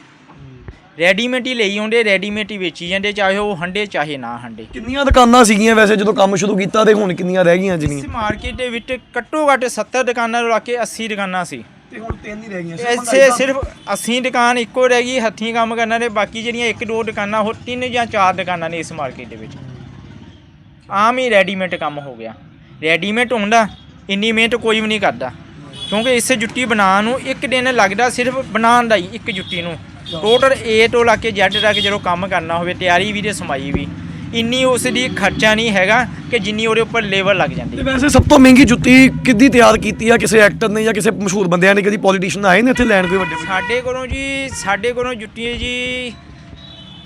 ਰੈਡੀਮੇਡ ਹੀ ਲਈ ਆਉਂਦੇ ਰੈਡੀਮੇਡ ਹੀ ਵੇਚੀ ਜਾਂਦੇ ਚਾਹੇ ਉਹ ਹੰਡੇ ਚਾਹੇ ਨਾ ਹੰਡੇ।
ਕਿੰਨੀਆਂ ਦੁਕਾਨਾਂ ਸੀਗੀਆਂ ਵੈਸੇ ਜਦੋਂ ਕੰਮ ਸ਼ੁਰੂ ਕੀਤਾ ਤੇ ਹੁਣ ਕਿੰਨੀਆਂ ਰਹਿ ਗਈਆਂ
ਇਸ
ਜਿੰਨੀਆਂ
ਮਾਰਕੀਟ ਦੇ ਵਿੱਚ ਘੱਟੋ ਘੱਟ 70 ਦੁਕਾਨਾਂ ਲਾ ਕੇ 80 ਦੁਕਾਨਾਂ ਸੀ।
ਤੇ ਹੁਣ ਤਿੰਨ ਹੀ ਰਹਿ ਗਈਆਂ
ਇੱਥੇ ਸਿਰਫ 80 ਦੁਕਾਨ ਇੱਕੋ ਰਹਿ ਗਈ ਹੱਥੀਂ ਕੰਮ ਕਰਨ ਦੇ ਬਾਕੀ ਜਿਹੜੀਆਂ ਇੱਕ ਦੋ ਦੁਕਾਨਾਂ ਹੋਰ ਤਿੰਨ ਜਾਂ ਚਾਰ ਦੁਕਾਨਾਂ ਨੇ ਇਸ ਮਾਰਕੀਟ ਦੇ ਵਿੱਚ। ਆਮ ਹੀ ਰੈਡੀਮੇਡ ਕੰਮ ਹੋ ਗਿਆ। ਰੈਡੀਮੇਡ ਹੁੰਦਾ ਇੰਨੀ ਮਿਹਨਤ ਕੋਈ ਵੀ ਨਹੀਂ ਕਰਦਾ। ਕਿਉਂਕਿ ਇਸ ਜੁੱਤੀ ਬਣਾਉਣ ਨੂੰ ਇੱਕ ਦਿਨ ਲੱਗਦਾ ਸਿਰਫ ਬਣਾਉਣ ਦਾ ਹੀ ਇੱਕ ਜੁੱਤੀ ਨੂੰ। ਟੋਟਲ A ਤੋਂ ਲਾ ਕੇ Z ਤੱਕ ਜਦੋਂ ਕੰਮ ਕਰਨਾ ਹੋਵੇ ਤਿਆਰੀ ਵੀ ਤੇ ਸਮਾਈ ਵੀ ਇੰਨੀ ਉਸ ਦੀ ਖਰਚਾ ਨਹੀਂ ਹੈਗਾ ਕਿ ਜਿੰਨੀ ਉਹਦੇ ਉੱਪਰ ਲੇਬਰ ਲੱਗ ਜਾਂਦੀ।
ਤੇ ਵੈਸੇ ਸਭ ਤੋਂ ਮਹਿੰਗੀ ਜੁੱਤੀ ਕਿੱਦੀ ਤਿਆਰ ਕੀਤੀ ਆ? ਕਿਸੇ ਐਕਟਰ ਨੇ ਜਾਂ ਕਿਸੇ ਮਸ਼ਹੂਰ ਬੰਦਿਆਂ ਨੇ ਕਦੀ ਪੋਲੀਟੀਸ਼ੀਅਨ ਆਏ ਨੇ ਇੱਥੇ ਲੈਣ ਕੋਈ ਵੱਡੇ
ਸਾਡੇ ਕੋਲੋਂ ਜੀ ਸਾਡੇ ਕੋਲੋਂ ਜੁੱਤੀ ਜੀ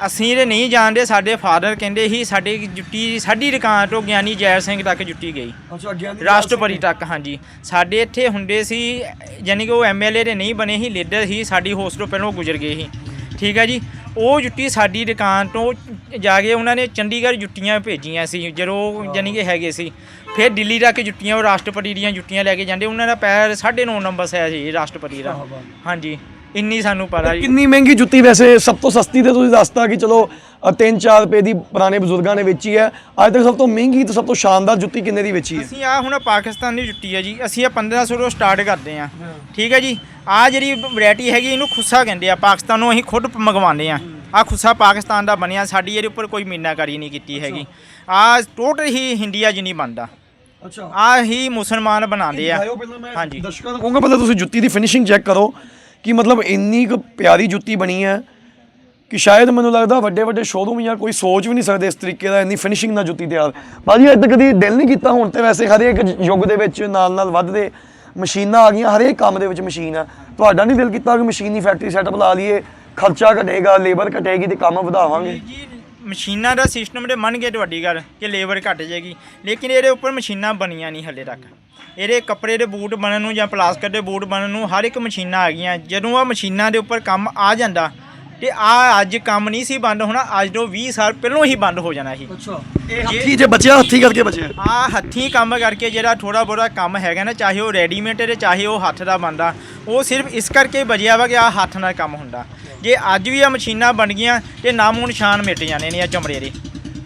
ਅਸੀਂ ਇਹ ਨਹੀਂ ਜਾਣਦੇ ਸਾਡੇ ਫਾਦਰ ਕਹਿੰਦੇ ਸੀ ਸਾਡੀ ਜੁੱਤੀ ਸਾਡੀ ਦੁਕਾਨ ਤੋਂ ਗਿਆਨੀ ਜੈਲ ਸਿੰਘ ਤੱਕ ਜੁੱਤੀ ਗਈ।
ਅੱਛਾ ਗਿਆਨੀ
ਰਾਸ਼ਟਰਪਤੀ ਤੱਕ ਹਾਂਜੀ। ਸਾਡੇ ਇੱਥੇ ਹੁੰਦੇ ਸੀ ਯਾਨੀ ਕਿ ਉਹ ਐਮਐਲਏ ਦੇ ਨਹੀਂ ਬਣੇ ਸੀ ਲੀਡਰ ਸੀ ਸਾਡੀ ਹੋਸਟ ਤੋਂ ਪਹਿਲਾਂ ਉਹ ਗੁਜ਼ਰ ਗਏ ਸੀ। ਠੀਕ ਹੈ ਜੀ? ਉਹ ਜੁੱਤੀ ਸਾਡੀ ਦੁਕਾਨ ਤੋਂ ਜਾ ਕੇ ਉਹਨਾਂ ਨੇ ਚੰਡੀਗੜ੍ਹ ਜੁੱਤੀਆਂ ਭੇਜੀਆਂ ਸੀ ਜਦੋਂ ਯਾਨੀ ਕਿ ਹੈਗੇ ਸੀ। ਫਿਰ ਦਿੱਲੀ ਤੱਕ ਜੁੱਤੀਆਂ ਉਹ ਰਾਸ਼ਟਰਪਤੀ ਦੀਆਂ ਜੁੱਤੀਆਂ ਲੈ ਕੇ ਜਾਂਦੇ। ਉਹਨਾਂ ਦਾ ਪੈਰ 9.5 ਨੰਬਰ ਸਾਇਆ ਸੀ ਰਾਸ਼ਟਰਪਤੀ ਦਾ। ਹਾਂਜੀ। ਇੰਨੀ ਸਾਨੂੰ ਪਤਾ ਜੀ।
ਕਿੰਨੀ ਮਹਿੰਗੀ ਜੁੱਤੀ ਵੈਸੇ ਸਭ ਤੋਂ ਸਸਤੀ ਤੇ ਤੁਸੀਂ ਦੱਸਤਾ ਕਿ ਚਲੋ 3-4 ਰੁਪਏ ਦੀ ਪੁਰਾਣੇ ਬਜ਼ੁਰਗਾਂ ਨੇ ਵੇਚੀ ਹੈ। ਅੱਜ ਤੱਕ ਸਭ ਤੋਂ ਮਹਿੰਗੀ ਤੇ ਸਭ ਤੋਂ ਸ਼ਾਨਦਾਰ ਜੁੱਤੀ ਕਿੰਨੇ ਦੀ ਵੇਚੀ ਹੈ?
ਅਸੀਂ ਆ ਹੁਣ ਪਾਕਿਸਤਾਨੀ ਜੁੱਤੀ ਹੈ ਜੀ। ਅਸੀਂ ਇਹ 1500 ਤੋਂ ਸਟਾਰਟ ਕਰਦੇ ਆ ਠੀਕ ਹੈ ਜੀ? ਆ ਜਿਹੜੀ ਵੈਰਾਈਟੀ ਹੈਗੀ ਇਹਨੂੰ ਖੁੱਸਾ ਕਹਿੰਦੇ ਆ। ਪਾਕਿਸਤਾਨੋਂ ਅਸੀਂ ਖੁਦ ਮੰਗਵਾਉਂਦੇ ਆ ਆ ਖੁੱਸਾ ਪਾਕਿਸਤਾਨ ਦਾ ਬਣਿਆ। ਸਾਡੀ ਇਹਦੇ ਉੱਪਰ ਕੋਈ ਮੀਨਾਕਾਰੀ ਨਹੀਂ ਕੀਤੀ ਹੈਗੀ। ਆ ਟੋਟਲ ਹੀ ਹਿੰਦੀਆ ਜਿਨੀ ਬਣਦਾ।
ਅੱਛਾ।
ਆ ਹੀ ਮੁਸਲਮਾਨ ਬਣਾਉਂਦੇ ਆ।
ਹਾਂਜੀ। ਦਰਸ਼ਕਾਂ ਨੂੰ ਕਹੂੰਗਾ ਪਹਿਲਾਂ ਤੁਸੀਂ ਜੁੱਤੀ ਦੀ ਫਿਨਿਸ਼ਿੰਗ ਚੈੱਕ ਕਰੋ। ਕਿ ਮਤਲਬ ਇੰਨੀ ਕੁ ਪਿਆਰੀ ਜੁੱਤੀ ਬਣੀ ਹੈ ਕਿ ਸ਼ਾਇਦ ਮੈਨੂੰ ਲੱਗਦਾ ਵੱਡੇ ਵੱਡੇ ਸ਼ੋਰੂਮ ਜਾਂ ਕੋਈ ਸੋਚ ਵੀ ਨਹੀਂ ਸਕਦੇ ਇਸ ਤਰੀਕੇ ਦਾ, ਇੰਨੀ ਫਿਨਿਸ਼ਿੰਗ ਨਾਲ ਜੁੱਤੀ ਤਿਆਰ। ਬਾਜੀ ਅੱਜ ਤੱਕ ਕਦੀ ਦਿਲ ਨਹੀਂ ਕੀਤਾ ਹੁਣ ਤੇ ਵੈਸੇ ਹਰੇਕ ਯੁੱਗ ਦੇ ਵਿੱਚ ਨਾਲ ਨਾਲ ਵੱਧਦੇ ਮਸ਼ੀਨਾਂ ਆ ਗਈਆਂ ਹਰੇਕ ਕੰਮ ਦੇ ਵਿੱਚ ਮਸ਼ੀਨ ਆ। ਤੁਹਾਡਾ ਨਹੀਂ ਦਿਲ ਕੀਤਾ ਕਿ ਮਸ਼ੀਨੀ ਫੈਕਟਰੀ ਸੈਟਅਪ ਲਾ ਲਈਏ, ਖਰਚਾ ਘਟੇਗਾ ਲੇਬਰ ਘਟੇਗੀ ਤੇ ਕੰਮ ਵਧਾਵਾਂਗੇ?
ਜੀ ਮਸ਼ੀਨਾਂ ਦਾ ਸਿਸਟਮ ਦੇ ਮੰਨ ਗਏ ਤੁਹਾਡੀ ਗੱਲ ਕਿ ਲੇਬਰ ਘਟ ਜਾਏਗੀ ਲੇਕਿਨ ਇਹਦੇ ਉੱਪਰ ਮਸ਼ੀਨਾਂ ਬਣੀਆਂ ਨਹੀਂ ਹਲੇ ਤੱਕ। ਇਹਦੇ ਕੱਪੜੇ ਦੇ ਬੂਟ ਬਣਨ ਨੂੰ ਜਾਂ ਪਲਾਸਟਿਕ ਦੇ ਬੂਟ ਬਣਨ ਨੂੰ ਹਰ ਇੱਕ ਮਸ਼ੀਨਾਂ ਆ ਗਈਆਂ। ਜਦੋਂ ਆ ਮਸ਼ੀਨਾਂ ਦੇ ਉੱਪਰ ਕੰਮ ਆ ਜਾਂਦਾ ਤੇ ਆ ਅੱਜ ਕੰਮ ਨਹੀਂ ਸੀ ਬੰਦ ਹੋਣਾ ਅੱਜ ਤੋਂ 20 ਸਾਲ ਪਹਿਲਾਂ ਹੀ ਬੰਦ ਹੋ ਜਾਣਾ ਸੀ।
ਅੱਛਾ। ਇਹ ਹੱਥੀ ਜੇ ਬਚਿਆ ਹੱਥੀ ਕਰਕੇ ਬਚਿਆ।
ਆ ਹੱਥੀਂ ਕੰਮ ਕਰਕੇ ਜਿਹੜਾ ਥੋੜਾ ਬੋੜਾ ਕੰਮ ਹੈਗਾ ਨਾ ਚਾਹੇ ਉਹ ਰੈਡੀਮੇਡ ਤੇ ਚਾਹੇ ਉਹ ਹੱਥ ਦਾ ਬਣਦਾ ਉਹ ਸਿਰਫ ਇਸ ਕਰਕੇ ਬਜਿਆ ਵਾ ਕਿ ਆ ਹੱਥ ਨਾਲ ਕੰਮ ਹੁੰਦਾ। ਜੇ ਅੱਜ ਵੀ ਆ ਮਸ਼ੀਨਾਂ ਬਣ ਗਈਆਂ, ਤੇ ਨਾਮੋ ਨਿਸ਼ਾਨ ਮਿਟ ਜਾਣੇ ਨੇ ਆ ਚਮੜੇ ਦੇ।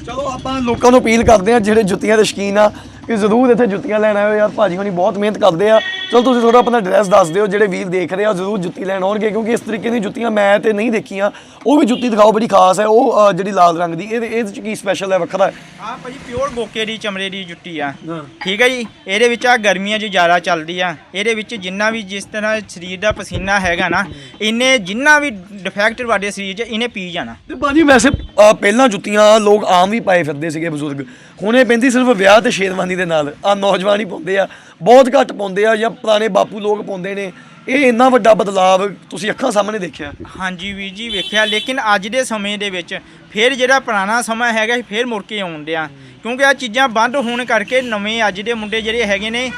ਚਲੋ ਆਪਾਂ ਲੋਕਾਂ ਨੂੰ ਅਪੀਲ ਕਰਦੇ ਆ ਜਿਹੜੇ ਜੁੱਤੀਆਂ ਦੇ ਸ਼ੌਕੀਨ ਆ ਕਿ ਜ਼ਰੂਰ ਇੱਥੇ ਜੁੱਤੀਆਂ ਲੈਣ ਆਇਓ ਯਾਰ ਭਾਜੀ ਹੋਣੀ ਬਹੁਤ ਮਿਹਨਤ ਕਰਦੇ ਆ। ਚਲੋ ਤੁਸੀਂ ਥੋੜਾ ਆਪਣਾ ਐਡਰੈਸ ਦੱਸ ਦਿਓ ਜਿਹੜੇ ਵੀਰ ਦੇਖ ਰਹੇ ਆ ਜ਼ਰੂਰ ਜੁੱਤੀ ਲੈਣ ਆਉਣਗੇ ਕਿਉਂਕਿ ਇਸ ਤਰੀਕੇ ਦੀ ਜੁੱਤੀਆਂ ਮੈਂ ਤੇ ਨਹੀਂ ਦੇਖੀਆਂ। ਉਹ ਵੀ ਜੁੱਤੀ ਦਿਖਾਓ ਬੜੀ ਖਾਸ ਹੈ ਉਹ ਅ, ਜਿਹੜੀ ਲਾਲ ਰੰਗ ਦੀ ਇਹਦੇ ਇਹਦੇ ਚ ਕੀ ਸਪੈਸ਼ਲ ਹੈ ਵੱਖਰਾ? ਹੈ
ਆ ਭਾਜੀ ਪਿਓਰ ਗੋਕੇ ਦੀ ਚਮੜੇ ਦੀ ਜੁੱਤੀ ਆ। ਠੀਕ ਹੈ ਜੀ? ਇਹਦੇ ਵਿੱਚ ਆ ਗਰਮੀਆਂ 'ਚ ਜ਼ਿਆਦਾ ਚੱਲਦੀ ਆ। ਇਹਦੇ ਵਿੱਚ ਜਿੰਨਾ ਵੀ ਜਿਸ ਤਰ੍ਹਾਂ ਸਰੀਰ ਦਾ ਪਸੀਨਾ ਹੈਗਾ ਨਾ ਇਹਨੇ ਜਿੰਨਾ ਵੀ ਡਿਫੈਕਟ ਤੁਹਾਡੇ ਸਰੀਰ 'ਚ ਇਹਨੇ ਪੀ ਜਾਣਾ।
ਤੇ ਭਾਜੀ ਵੈਸੇ ਅ, ਪਹਿਲਾਂ ਜੁੱਤੀਆਂ ਲੋਕ ਆਮ ਵੀ ਪਾਏ ਫਿਰਦੇ ਸੀਗੇ ਬਜ਼ੁਰਗ। ਹੁਣ ਇਹ ਪੈਂਦੀ ਸਿਰਫ ਵਿਆਹ ਤੇ ਸ਼ੇਰਵਾਨੀ ਦੇ ਨਾਲ। ਆ ਨੌਜਵਾਨ ਹੀ ਪਾਉਂਦੇ ਆ। ਬਹੁਤ ਘੱਟ ਪਾਉਂਦੇ ਆ ਜਾਂ ਪੁਰਾਣੇ ਬਾਪੂ ਲੋਕ ਪਾਉਂਦੇ ਨੇ। ਇਹ ਇੰਨਾ ਵੱਡਾ ਬਦਲਾਵ ਤੁਸੀਂ ਅੱਖਾਂ ਸਾਹਮਣੇ ਦੇਖਿਆ?
ਹਾਂਜੀ ਵੀਰ ਜੀ, ਵੇਖਿਆ। ਲੇਕਿਨ ਅੱਜ ਦੇ ਸਮੇਂ ਦੇ ਵਿੱਚ ਫਿਰ ਜਿਹੜਾ ਪੁਰਾਣਾ ਸਮਾਂ ਹੈਗਾ ਫਿਰ ਮੁੜ ਕੇ ਆਉਣ ਡਿਆ। ਕਿਉਂਕਿ ਆ ਚੀਜ਼ਾਂ ਬੰਦ ਹੋਣ ਕਰਕੇ ਨਵੇਂ ਅੱਜ ਦੇ ਮੁੰਡੇ ਜਿਹੜੇ ਹੈਗੇ ਨੇ,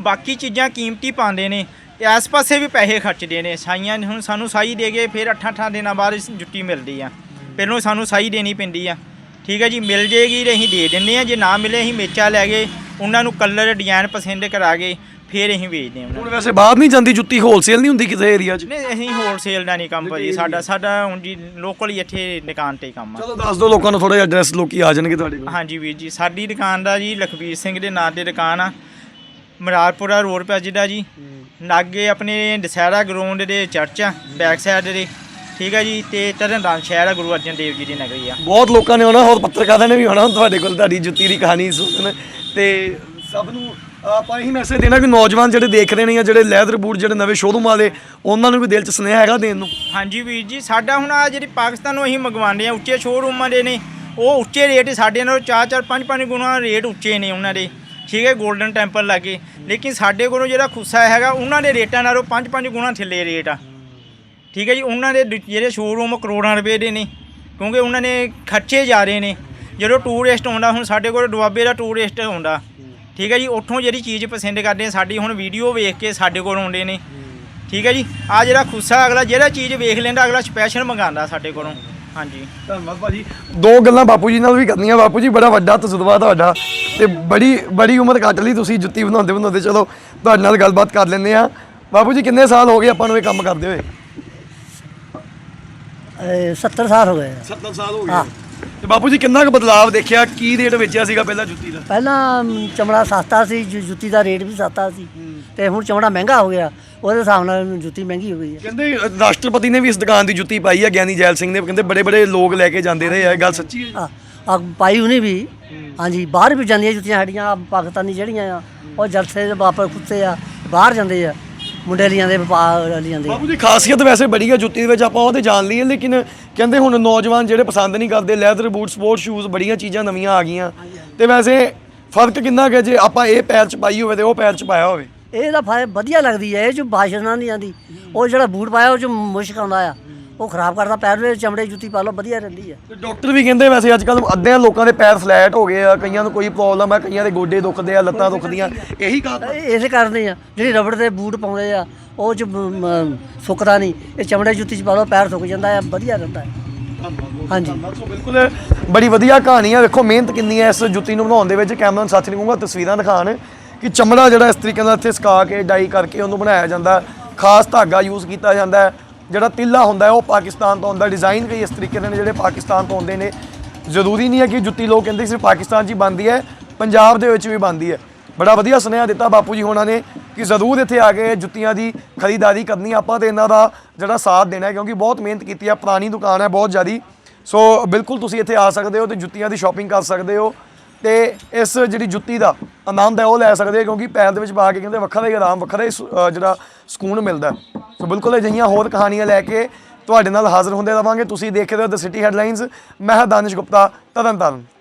ਬਾਕੀ ਚੀਜ਼ਾਂ ਕੀਮਤੀ ਪਾਉਂਦੇ ਨੇ। ਤੇ ਇਸ ਪਾਸੇ ਵੀ ਪੈਸੇ ਖਰਚਦੇ ਨੇ। ਸਾਈਆਂ ਹੁਣ ਸਾਨੂੰ ਸਾਈ ਦੇ ਗਏ ਫਿਰ 8-8 ਦਿਨਾਂ ਬਾਅਦ ਇਸ ਜੁੱਤੀ ਮਿਲਦੀ ਆ। ਪਹਿਲੋਂ ਸਾਨੂੰ ਸਾਈ ਦੇਣੀ ਪੈਂਦੀ ਆ। ਠੀਕ ਹੈ ਜੀ ਮਿਲ ਜੇਗੀ ਤੇ ਅਸੀਂ ਦੇ ਦਿੰਦੇ ਆ ਜੇ ਨਾ ਮਿਲੇ ਅਸੀਂ ਮੇਚਾ ਲੈ ਗਏ ਉਹਨਾਂ ਨੂੰ ਕਲਰ ਡਿਜ਼ਾਈਨ ਪਸੰਦ ਕਰਾ ਕੇ ਫਿਰ ਅਸੀਂ ਵੇਚਦੇ ਆ ਉਹਨਾਂ ਨੂੰ।
ਹੁਣ ਵੈਸੇ ਬਾਹਰ ਨਹੀਂ ਜਾਂਦੀ ਜੁੱਤੀ ਹੋਲਸੇਲ ਨਹੀਂ ਹੁੰਦੀ ਕਿਸੇ ਏਰੀਆ 'ਚ?
ਨਹੀਂ ਅਸੀਂ ਹੋਲਸੇਲ ਦਾ ਨਹੀਂ ਕੰਮ ਭਾਜੀ ਸਾਡਾ ਸਾਡਾ ਹੁਣ ਜੀ ਲੋਕਲ ਹੀ ਇੱਥੇ ਦੁਕਾਨ ਤੇ ਹੀ ਕੰਮ ਆ।
ਚਲੋ ਦੱਸ ਦਿਓ ਲੋਕਾਂ ਨੂੰ ਥੋੜਾ ਜਿਹਾ ਐਡਰੈਸ ਲੋਕੀ ਆ ਜਾਣਗੇ ਤੁਹਾਡੇ ਕੋਲ।
ਹਾਂਜੀ ਵੀਰ ਜੀ ਸਾਡੀ ਦੁਕਾਨ ਦਾ ਜੀ ਲਖਬੀਰ ਸਿੰਘ ਦੇ ਨਾਂ ਤੇ ਦੁਕਾਨ ਆ। ਮਰਾਰਪੁਰਾ ਰੋਡ ਪੈ ਜਿਹਦਾ ਜੀ ਲਾਗੇ ਆਪਣੇ ਦਸਹਿਰਾ ਗਰਾਊਂਡ ਦੇ ਚਰਚ ਆ ਬੈਕ ਸਾਈਡ ਦੇ। ਠੀਕ ਆ ਜੀ ਤੇ ਤਰਨਤਾਰਨ ਸ਼ਹਿਰ ਆ ਗੁਰੂ ਅਰਜਨ ਦੇਵ ਜੀ ਦੀ ਨਗਰੀ ਆ।
ਬਹੁਤ ਲੋਕਾਂ ਨੇ ਆਉਣਾ ਹੋਰ ਪੱਤਰਕਾਰਾਂ ਨੇ ਵੀ ਆਉਣਾ ਤੁਹਾਡੇ ਕੋਲ ਤੁਹਾਡੀ ਜੁੱਤੀ ਦੀ ਕਹਾਣੀ ਸੁਣਨ। ਤੇ ਸਭ ਨੂੰ ਆਪਾਂ ਇਹੀ ਮੈਸੇਜ ਦੇਣਾ ਕਿ ਨੌਜਵਾਨ ਜਿਹੜੇ ਦੇਖ ਰਹੇ ਨੇ ਜਾਂ ਜਿਹੜੇ ਲੈਦਰ ਬੂਟ ਜਿਹੜੇ ਨਵੇਂ ਸ਼ੋਰੂਮ ਵਾਲੇ ਉਹਨਾਂ ਨੂੰ ਵੀ ਦਿਲ 'ਚ ਸੁਨੇਹਾ ਹੈਗਾ ਦੇਣ ਨੂੰ।
ਹਾਂਜੀ ਵੀਰ ਜੀ ਸਾਡਾ ਹੁਣ ਆ ਜਿਹੜੀ ਪਾਕਿਸਤਾਨੋਂ ਅਸੀਂ ਮੰਗਵਾਉਂਦੇ ਆ ਉੱਚੇ ਸ਼ੋਰੂਮਾਂ ਦੇ ਨੇ ਉਹ ਉੱਚੇ ਰੇਟ ਸਾਡੇ ਨਾਲੋਂ 4-4 5-5 ਗੁਣਾ ਰੇਟ ਉੱਚੇ ਨੇ ਉਹਨਾਂ ਦੇ। ਠੀਕ ਹੈ 골ਡਨ ਟੈਂਪਲ ਲਾਗੇ। ਲੇਕਿਨ ਸਾਡੇ ਕੋਲੋਂ ਜਿਹੜਾ ਖੁੱਸਾ ਹੈਗਾ ਉਹਨਾਂ ਦੇ ਰੇਟਾਂ ਨਾਲੋਂ 5-5 ਗੁਣਾ ਥੱਲੇ ਰੇਟ ਆ। ਠੀਕ ਹੈ ਜੀ, ਉਹਨਾਂ ਦੇ ਦੂ- ਜਿਹੜੇ ਸ਼ੋਰੂਮ ਕਰੋੜਾਂ ਰੁਪਏ ਦੇ ਨੇ। ਕਿਉਂਕਿ ਉਹਨਾਂ ਨੇ ਖਰਚੇ ਜਾ ਰਹੇ ਨੇ। ਜਦੋਂ ਟੂਰਿਸਟ ਆਉਂਦਾ, ਹੁਣ ਸਾਡੇ ਕੋਲ ਦੁਆਬੇ ਦਾ ਟੂਰਿਸਟ ਆਉਂਦਾ ਠੀਕ ਹੈ ਜੀ, ਉੱਥੋਂ ਜਿਹੜੀ ਚੀਜ਼ ਪਸੰਦ ਕਰਦੇ ਆ, ਸਾਡੀ ਹੁਣ ਵੀਡੀਓ ਵੇਖ ਕੇ ਸਾਡੇ ਕੋਲ ਆਉਂਦੇ ਨੇ। ਠੀਕ ਹੈ ਜੀ ਆ ਜਿਹੜਾ ਖੁੱਸਾ ਅਗਲਾ, ਜਿਹੜਾ ਚੀਜ਼ ਵੇਖ ਲੈਂਦਾ, ਅਗਲਾ ਸਪੈਸ਼ਲ ਮੰਗਾਉਂਦਾ ਸਾਡੇ ਕੋਲੋਂ। ਹਾਂਜੀ।
ਧੰਨਵਾਦ ਭਾਜੀ। ਦੋ ਗੱਲਾਂ ਬਾਪੂ ਜੀ ਨਾਲ ਵੀ ਕਰਨੀਆਂ। ਬਾਪੂ ਜੀ, ਬੜਾ ਵੱਡਾ ਤਜਰਬਾ ਤੁਹਾਡਾ ਤੇ ਬੜੀ ਬੜੀ ਉਮਰ ਕੱਟ ਲਈ ਤੁਸੀਂ ਜੁੱਤੀ ਬਣਾਉਂਦੇ ਬਣਾਉਂਦੇ ਚਲੋ, ਤੁਹਾਡੇ ਨਾਲ ਗੱਲਬਾਤ ਕਰ ਲੈਂਦੇ ਆ ਬਾਪੂ ਜੀ, ਕਿੰਨੇ ਸਾਲ ਹੋ ਗਏ ਆਪਾਂ ਨੂੰ ਇਹ ਕੰਮ ਕਰਦੇ ਹੋਏ?
ਇਹ 70 ਸਾਲ ਹੋ ਗਏ ਆ।
70 ਸਾਲ ਹੋ
ਹਾਂ।
ਤੇ ਬਾਪੂ ਜੀ ਕਿੰਨਾ ਕੁ ਬਦਲਾਵ ਦੇਖਿਆ? ਕੀ ਰੇਟ ਵੇਚਿਆ ਸੀਗਾ ਪਹਿਲਾਂ ਜੁੱਤੀ ਦਾ?
ਪਹਿਲਾਂ ਮ, ਚਮੜਾ ਸਸਤਾ ਸੀ ਜੁ- ਜੁੱਤੀ ਦਾ ਰੇਟ ਵੀ ਸਸਤਾ ਸੀ। ਤੇ ਹੁਣ ਚਮੜਾ ਮਹਿੰਗਾ ਹੋ ਗਿਆ। ਉਹਦੇ ਹਿਸਾਬ ਨਾਲ ਜੁੱਤੀ ਮਹਿੰਗੀ ਹੋ ਗਈ ਹੈ
ਕਹਿੰਦੇ ਅ, ਰਾਸ਼ਟਰਪਤੀ ਨੇ ਵੀ ਇਸ ਦੁਕਾਨ ਦੀ ਜੁੱਤੀ ਪਾਈ ਆ ਗਿਆਨੀ ਜੈਲ ਸਿੰਘ ਨੇ। ਕਹਿੰਦੇ ਬੜੇ ਬੜੇ ਲੋਕ ਲੈ ਕੇ ਜਾਂਦੇ ਰਹੇ ਆ। ਇਹ ਗੱਲ ਸੱਚੀ ਹੈ?
ਆ ਆ ਪਾਈ ਹੁਣੀ ਵੀ। ਹਾਂਜੀ ਬਾਹਰ ਵੀ ਜਾਂਦੀਆਂ ਜੁੱਤੀਆਂ ਸਾਡੀਆਂ ਆਹ ਪਾਕਿਸਤਾਨੀ ਜਿਹੜੀਆਂ ਆ ਉਹ ਜਲਸੇ ਦੇ ਵਾਪਰ ਕੁੱਤੇ ਆ ਬਾਹਰ ਜਾਂਦੇ ਆ। ਮੁੰਡੇ ਲਈ ਜਾਂਦੇ ਵਪਾਰ ਲਈ ਜਾਂਦੇ।
ਬਾਪੂ ਜੀ ਖਾਸੀਅਤ ਵੈਸੇ ਬੜੀ ਹੈ ਜੁੱਤੀ ਦੇ ਵਿੱਚ ਆਪਾਂ ਉਹ ਤੇ ਜਾਣ ਲਈਏ ਲੇਕਿਨ ਕਹਿੰਦੇ ਹੁਣ ਨੌਜਵਾਨ ਜਿਹੜੇ ਪਸੰਦ ਨਹੀਂ ਕਰਦੇ ਲੈਦਰ ਬੂਟ ਸਪੋਰਟ ਸ਼ੂਜ਼ ਬੜੀਆਂ ਚੀਜ਼ਾਂ ਨਵੀਆਂ ਆ ਗਈਆਂ। ਤੇ ਵੈਸੇ ਫ਼ਰਕ ਕਿੰਨਾ ਕਿ ਜੇ ਆਪਾਂ ਇਹ ਪੈਰ ਚ ਪਾਈ ਹੋਵੇ ਤੇ ਉਹ ਪੈਰ ਚ ਪਾਇਆ ਹੋਵੇ?
ਇਹ ਤਾਂ ਵਧੀਆ ਲੱਗਦੀ ਹੈ ਇਹ ਚ ਬਾਸ਼ਨਾ ਨਹੀਂ ਆਂਦੀ ਉਹ ਜਿਹੜਾ ਬੂਟ ਪਾਇਆ ਉਹ ਚ ਮੁਸ਼ਕ ਆਉਂਦਾ ਆ। ਉਹ ਖਰਾਬ ਕਰਦਾ ਪੈਰ ਦੇ ਚਮੜੇ ਦੀ ਜੁੱਤੀ ਪਾ ਲਓ ਵਧੀਆ ਰਹਿੰਦੀ ਹੈ
ਤੇ ਡਾਕਟਰ ਵੀ ਕਹਿੰਦੇ ਵੈਸੇ ਅੱਜ ਕੱਲ ਅੱਧਿਆਂ ਲੋਕਾਂ ਦੇ ਪੈਰ ਫਲੈਟ ਹੋ ਗਏ ਆ ਕਈਆਂ ਨੂੰ ਕੋਈ ਪ੍ਰੋਬਲਮ ਆ ਕਈਆਂ ਦੇ ਗੋਡੇ ਦੁਖਦੇ ਆ ਲੱਤਾਂ ਦੁਖਦੀਆਂ ਇਹੀ ਕਾਰਨ ਆ?
ਇਹ- ਇਸੇ ਕਾਰਨ ਆ ਜਿਹੜੀ ਰਬੜ ਦੇ ਬੂਟ ਪਾਉਂਦੇ ਆ ਉਹ ਚ ਮ- ਮ- ਸੁੱਕਦਾ ਨਹੀਂ ਇਹ ਚਮੜੇ ਦੀ ਜੁੱਤੀ ਚ ਪਾ ਲਓ ਪੈਰ ਸੁੱਕ ਜਾਂਦਾ ਹੈ ਵਧੀਆ ਰਹਿੰਦਾ ਹੈ ਹਾਂਜੀ।
ਸੋ ਬਿਲਕੁਲ ਬੜੀ ਵਧੀਆ ਕਹਾਣੀ ਆ ਵੇਖੋ ਮਿਹਨਤ ਕਿੰਨੀ ਹੈ ਇਸ ਜੁੱਤੀ ਨੂੰ ਬਣਾਉਣ ਦੇ ਵਿੱਚ ਕੈਮਰਨ ਸਾਥੀ ਨੂੰ ਕਹੂੰਗਾ ਤਸਵੀਰਾਂ ਦਿਖਾਣ ਕਿ ਚਮੜਾ ਜਿਹੜਾ ਇਸ ਤਰੀਕੇ ਨਾਲ ਇੱਥੇ ਸੁਕਾ ਕੇ ਡਾਈ ਕਰਕੇ ਉਹਨੂੰ ਬਣਾਇਆ ਜਾਂਦਾ ਖਾਸ ਧਾਗਾ ਯੂਜ਼ ਕੀਤਾ ਜਾਂਦਾ ਹੈ ਜਿਹੜਾ ਤਿੱਲਾ ਹੁੰਦਾ ਹੈ, ਉਹ ਪਾਕਿਸਤਾਨ ਤੋਂ ਆਉਂਦਾ। ਡਿਜ਼ਾਈਨ ਕਈ ਇਸ ਤਰੀਕੇ ਦੇ ਨੇ, ਜਿਹੜੇ ਪਾਕਿਸਤਾਨ ਤੋਂ ਆਉਂਦੇ ਨੇ। ਜ਼ਰੂਰੀ ਨਹੀਂ ਹੈ ਕਿ ਜੁੱਤੀ ਲੋਕ ਕਹਿੰਦੇ ਸਿਰਫ ਪਾਕਿਸਤਾਨ 'ਚ ਹੀ ਬਣਦੀ ਹੈ, ਪੰਜਾਬ ਦੇ ਵਿੱਚ ਵੀ ਬਣਦੀ ਹੈ। ਬੜਾ ਵਧੀਆ ਸੁਨੇਹਾ ਦਿੱਤਾ ਬਾਪੂ ਜੀ ਹੋਣਾ ਨੇ ਕਿ ਜ਼ਰੂਰ ਇੱਥੇ ਆ ਕੇ ਜੁੱਤੀਆਂ ਦੀ ਖਰੀਦਦਾਰੀ ਕਰਨੀ ਆਪਾਂ ਤੇ ਇਹਨਾਂ ਦਾ ਜਿਹੜਾ ਸਾਥ ਦੇਣਾ ਕਿਉਂਕਿ ਬਹੁਤ ਮਿਹਨਤ ਕੀਤੀ ਹੈ ਪੁਰਾਣੀ ਦੁਕਾਨ ਹੈ, ਬਹੁਤ ਜ਼ਿਆਦੀ। ਸੋ ਬਿਲਕੁਲ ਤੁਸੀਂ ਇੱਥੇ ਆ ਸਕਦੇ ਹੋ ਤੇ ਜੁੱਤੀਆਂ ਦੀ ਸ਼ਾਪਿੰਗ ਕਰ ਸਕਦੇ ਹੋ। ਤੇ ਇਸ ਜਿਹੜੀ ਜੁੱਤੀ ਦਾ ਆਨੰਦ ਹੈ, ਉਹ ਲੈ ਸਕਦੇ ਆ ਕਿਉਂਕਿ ਪੈਰ ਦੇ ਵਿੱਚ ਪਾ ਕੇ ਕਹਿੰਦੇ ਵੱਖਰਾ ਹੀ ਆਰਾਮ, ਵੱਖਰਾ ਹੀ ਜਿਹੜਾ ਸਕੂਨ ਮਿਲਦਾ ਸੋ ਬਿਲਕੁਲ ਅਜਿਹੀਆਂ ਹੋਰ ਕਹਾਣੀਆਂ ਲੈ ਕੇ ਤੁਹਾਡੇ ਨਾਲ ਹਾਜ਼ਰ ਹੁੰਦੇ ਰਵਾਂਗੇ। ਤੁਸੀਂ ਦੇਖ ਰਹੇ ਹੋ ਦ ਸਿਟੀ ਹੈਡਲਾਈਨਸ ਮੈਂ ਹਾਂ ਦਾਨਿਸ਼ ਗੁਪਤਾ ਤਰਨਤਾਰਨ